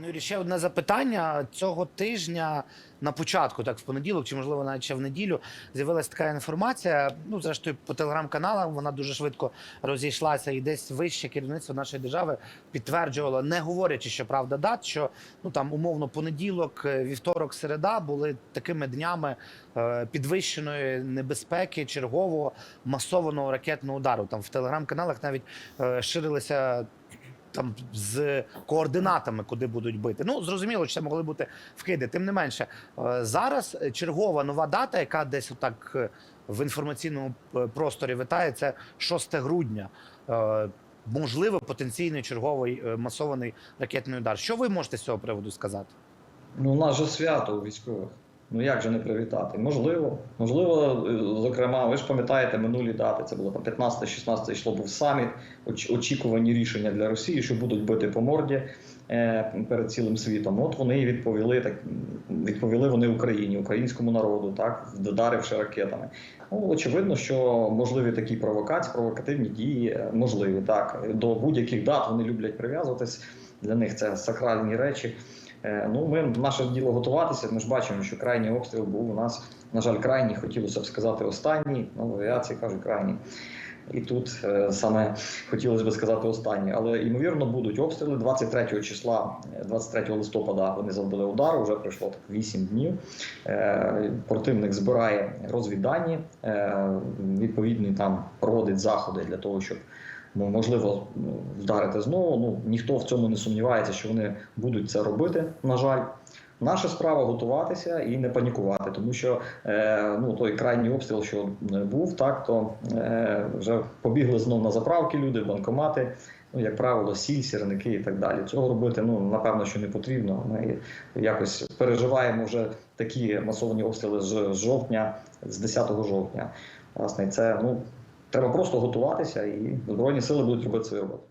Ну, Юрій, ще одне запитання. Цього тижня на початку, так в понеділок, чи можливо навіть ще в неділю, з'явилася така інформація. Ну, зрештою, по телеграм-каналам вона дуже швидко розійшлася, і десь вище керівництво нашої держави підтверджувало, не говорячи, що правда дат, що ну там умовно понеділок, е, вівторок, середа були такими днями е, підвищеної небезпеки чергового масованого ракетного удару. Там в телеграм-каналах навіть е, ширилися там з координатами, куди будуть бити. Ну зрозуміло, що це могли бути вкиди. Тим не менше, е, зараз чергова нова дата, яка десь отак е, в інформаційному е, просторі витає, це 6 грудня. Можливо, потенційний черговий масований ракетний удар. Що ви можете з цього приводу сказати? Ну, у нас же свято у військових. Ну як же не привітати? Можливо, можливо, е, зокрема, ви ж пам'ятаєте минулі дати. Це було там 15-16 йшло був саміт, оч- очікувані рішення для Росії, що будуть бити по морді е, перед цілим світом. От вони і відповіли так. Відповіли вони Україні, українському народу, так вдаривши ракетами. Ну очевидно, що можливі такі провокації, провокативні дії е, можливі. Так до будь-яких дат вони люблять прив'язуватись. Для них це сакральні речі. Е, Ну, ми наше діло готуватися. Ми ж бачимо, що крайній обстріл був у нас, на жаль, крайній, хотілося б сказати, останній. Ну, в авіації кажуть крайній. І тут е, саме хотілося б сказати останній. Але ймовірно будуть обстріли 23 числа, е, 23 листопада. Вони завдали удар. Вже пройшло так 8 днів. Е, Противник збирає розвіддані, е, відповідні там проводить заходи для того, щоб ну, можливо ну, вдарити знову. Ну ніхто в цьому не сумнівається, що вони будуть це робити. На жаль. Наша справа готуватися і не панікувати, тому що е, ну той крайній обстріл, що е, був, так то е, вже побігли знов на заправки люди, банкомати. Ну, як правило, сіль, сірники і так далі. Цього робити ну напевно, що не потрібно. Ми якось переживаємо вже такі масовані обстріли з жовтня, з 10 жовтня. Власне, це ну треба просто готуватися, і збройні сили будуть робити свою роботу.